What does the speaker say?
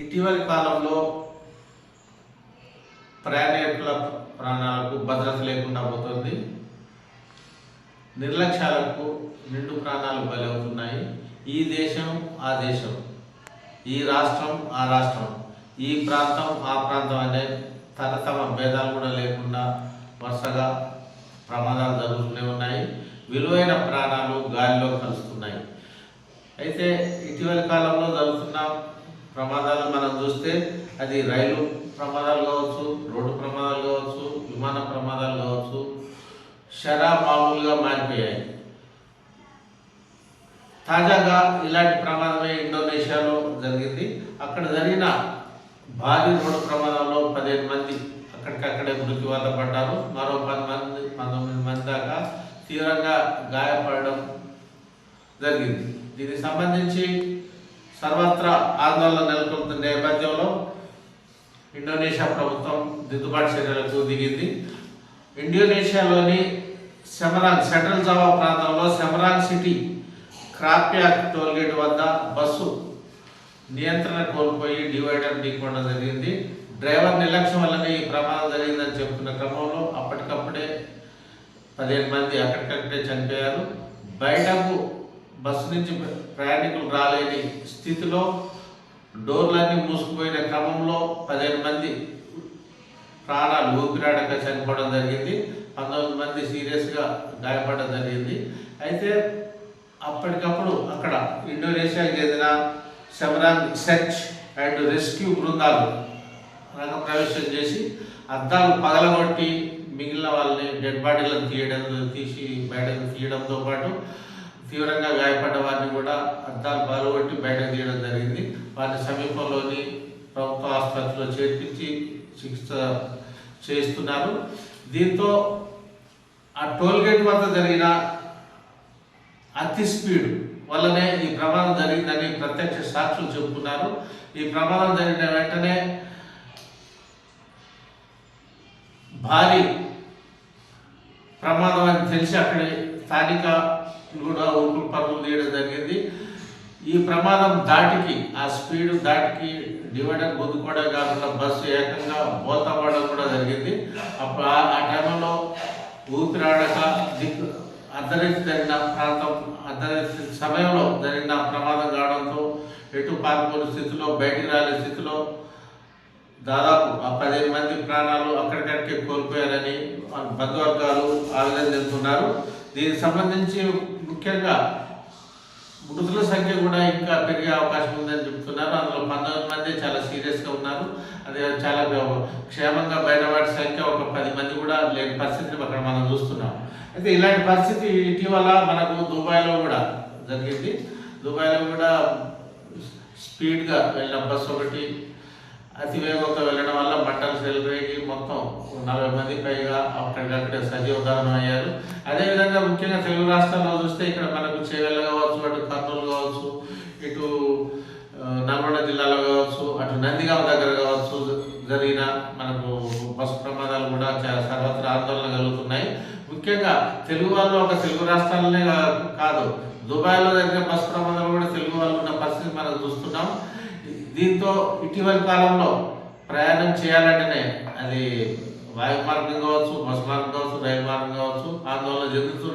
ఇటీవలి కాలంలో ప్రయాణికుల ప్రాణాలకు భద్రత లేకుండా పోతుంది. నిర్లక్ష్యాలకు నిండు ప్రాణాలు బలవుతున్నాయి. ఈ దేశం ఆ దేశం. ఈ రాష్ట్రం ఆ రాష్ట్రం. ఈ ప్రాంతం ఆ ప్రాంతం అనే తరతమ భేదాలు కూడా లేకుండా వరుసగా ప్రమాదాలు జరుగుతూనే ఉన్నాయి. విలువైన ప్రాణాలు గాలిలో కలుస్తున్నాయి. అయితే ఇటీవలి కాలంలో జరుగుతున్న ప్రమాదాలు మనం చూస్తే అది రైలు ప్రమాదాలు కావచ్చు రోడ్డు ప్రమాదాలు కావచ్చు విమాన ప్రమాదాలు కావచ్చు షరా మామూలుగా మారిపోయాయి. తాజాగా ఇలాంటి ప్రమాదమే ఇండోనేషియాలో జరిగింది. అక్కడ జరిగిన భారీ రోడ్డు ప్రమాదంలో పదిహేను మంది అక్కడికక్కడే మృత్యువాత పడ్డారు. మరో పది మంది పంతొమ్మిది మంది దాకా తీవ్రంగా గాయపడడం జరిగింది. దీనికి సంబంధించి సర్వత్రా ఆందోళన నెలకొల్తున్న నేపథ్యంలో ఇండోనేషియా ప్రభుత్వం దిద్దుబాటు చర్యలకు దిగింది. ఇండోనేషియాలోని సెమరాంగ్ సెంట్రల్ జావా ప్రాంతంలో సెమరాంగ్ సిటీ క్రాప్యాక్ టోల్గేట్ వద్ద బస్సు నియంత్రణ కోల్పోయి డివైడర్ ఢీకొనడం జరిగింది. డ్రైవర్ నిర్లక్ష్యం వల్లనే ఈ ప్రమాదం జరిగిందని చెప్తున్న క్రమంలో అప్పటికప్పుడే పదిహేను మంది అక్కడికక్కడే చనిపోయారు. బయటకు బస్సు నుంచి ప్రయాణికులు రాలేని స్థితిలో డోర్లన్నీ మూసుకుపోయిన క్రమంలో పదిహేను మంది ప్రాణాలు ఊపిరాడక చనిపోవడం జరిగింది. పంతొమ్మిది మంది సీరియస్గా గాయపడడం జరిగింది. అయితే అప్పటికప్పుడు అక్కడ ఇండోనేషియాకి చెందిన సెమరాంగ్ సెర్చ్ అండ్ రెస్క్యూ బృందాలు రంగప్రవేశం చేసి అద్దాలు పగలగొట్టి మిగిలిన వాళ్ళని డెడ్ బాడీలను తీయడం తీసి బయటకు తీయడంతో పాటు తీవ్రంగా గాయపడ్డ వారిని కూడా అద్దాలు బాలుగొట్టి బయటకు తీయడం జరిగింది. వారిని సమీపంలోని ప్రభుత్వ ఆసుపత్రిలో చేర్పించి చికిత్స చేస్తున్నారు. దీంతో ఆ టోల్గేట్ వద్ద జరిగిన అతి స్పీడ్ వల్లనే ఈ ప్రమాదం జరిగిందని ప్రత్యక్ష సాక్షులు చెబుతున్నారు. ఈ ప్రమాదం జరిగిన వెంటనే భారీ ప్రమాదం అని తెలిసి అక్కడి స్థానిక కూడా ఊపులు పరుగులు తీయడం జరిగింది. ఈ ప్రమాదం దాటికి ఆ స్పీడ్ దాటికి డివైడర్ గుద్దుకోవడం కాకుండా బస్సు ఏకంగా బోల్తా కూడా జరిగింది. అప్పుడు ఆ- టైంలో ఊపిరాడక దిక్కు అర్ధరాత్రి జరిగిన ప్రాంతం అర్ధరాత్రి సమయంలో జరిగిన ప్రమాదం కావడంతో ఎటు పాల్గొని స్థితిలో బయటికి రాలే స్థితిలో దాదాపు ఆ పదిహేను మంది ప్రాణాలు అక్కడికక్కడికే కోల్పోయారని బంధువర్గాలు ఆవేదన చెందుతున్నారు. దీనికి సంబంధించి ముఖ్యంగా మృతుల సంఖ్య కూడా ఇంకా పెరిగే అవకాశం ఉందని చెప్తున్నారు. అందులో పంతొమ్మిది మంది చాలా సీరియస్గా ఉన్నారు. అది చాలా క్షేమంగా బయటపడే సంఖ్య ఒక పది మంది కూడా లేని పరిస్థితిని అక్కడ మనం చూస్తున్నాం. అయితే ఇలాంటి పరిస్థితి ఇటీవల మనకు దుబాయ్లో కూడా జరిగింది. దుబాయ్లో కూడా స్పీడ్గా వెళ్ళిన బస్సు ఒకటి అతి వేగంతో వెళ్ళడం వల్ల బట్టలు సెలరేగి మొత్తం నలభై మంది పైగా అక్కడికక్కడే సజీవదానం అయ్యారు. అదేవిధంగా ముఖ్యంగా తెలుగు రాష్ట్రాల్లో చూస్తే ఇక్కడ మనకు చేవెళ్ళ కావచ్చు అటు కర్నూలు కావచ్చు ఇటు నల్గొండ జిల్లాలో కావచ్చు అటు నందిగామ దగ్గర కావచ్చు జరిగిన మనకు బస్సు ప్రమాదాలు కూడా చాలా సర్వత్రా ఆందోళన కలుగుతున్నాయి. ముఖ్యంగా తెలుగు వాళ్ళు ఒక తెలుగు రాష్ట్రాలనే కాదు. దుబాయ్లో జరిగిన బస్సు ప్రమాదాలు కూడా తెలుగు వాళ్ళు ఉన్న పరిస్థితి మనం చూస్తున్నాం. దీంతో ఇటీవలి కాలంలో ప్రయాణం చేయాలంటేనే అది వాయు మార్గం కావచ్చు బస్సు మార్గం కావచ్చు రైలు మార్గం కావచ్చు ఆందోళన చెందుతూ